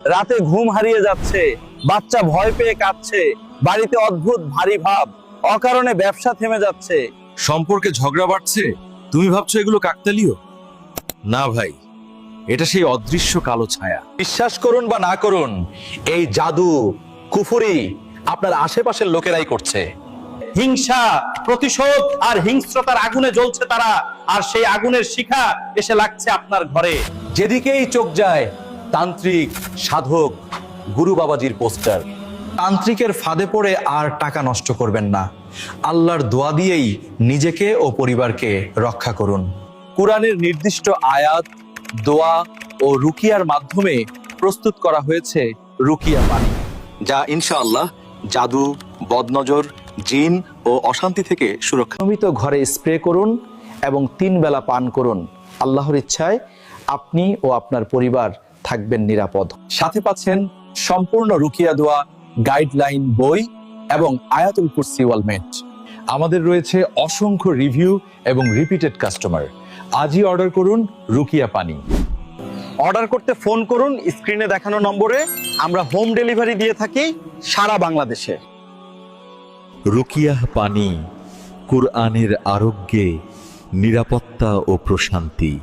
রাতে ঘুম হারিয়ে যাচ্ছে বাচ্চা ভয় পেয়ে কাঁদছে বাড়িতে অদ্ভুত ভারী ভাব অকারণে ব্যবসা থেমে যাচ্ছে। সম্পর্কে ঝগড়া বাড়ছে? তুমি ভাবছ এগুলো কাকতালীয়? না ভাই এটা সেই অদৃশ্য কালো ছায়া। বিশ্বাস করুন বা না করুন এই জাদু কুফুরি আপনার আশেপাশের লোকেরাই করছে। হিংসা প্রতিশোধ আর হিংস্রতার আগুনে জ্বলছে তারা আর সেই আগুনের শিখা এসে লাগছে আপনার ঘরে। যেদিকেই চোখ যায় তান্ত্রিক, সাধক, গুরু বাবাজির পোস্টার। তান্ত্রিকের ফাঁদে পড়ে আর টাকা নষ্ট করবেন না। আল্লাহর দোয়া দিয়েই নিজেকে ও পরিবারকে রক্ষা করুন। কোরআনের নির্দিষ্ট আয়াত, দোয়া ও রুকিয়ার মাধ্যমে প্রস্তুত করা হয়েছে রুকিয়া পানি যা ইনশাআল্লাহ জাদু, বদনজর, জিন ও অশান্তি থেকে সুরক্ষা নিয়মিত ঘরে স্প্রে করুন এবং তিন বেলা পান করুন। আল্লাহর ইচ্ছায় আপনি ও আপনার পরিবার থাকবেন নিরাপদ। সাথে পাচ্ছেন সম্পূর্ণ রুকিয়া দোয়া, গাইডলাইন বই এবং আয়াতুল কুরসি ওয়ালমেট আমাদের রয়েছে অসংখ্য রিভিউ এবং রিপিটেড কাস্টমার। আজই অর্ডার করুন রুকিয়া পানি। অর্ডার করতে ফোন করুন, স্ক্রিনে দেখানো নম্বরে। আমরা হোম ডেলিভারি দিয়ে থাকি সারা বাংলাদেশে। রুকিয়াহ পানি, কুরআনের আরোগ্যে, নিরাপত্তা ও প্রশান্তি।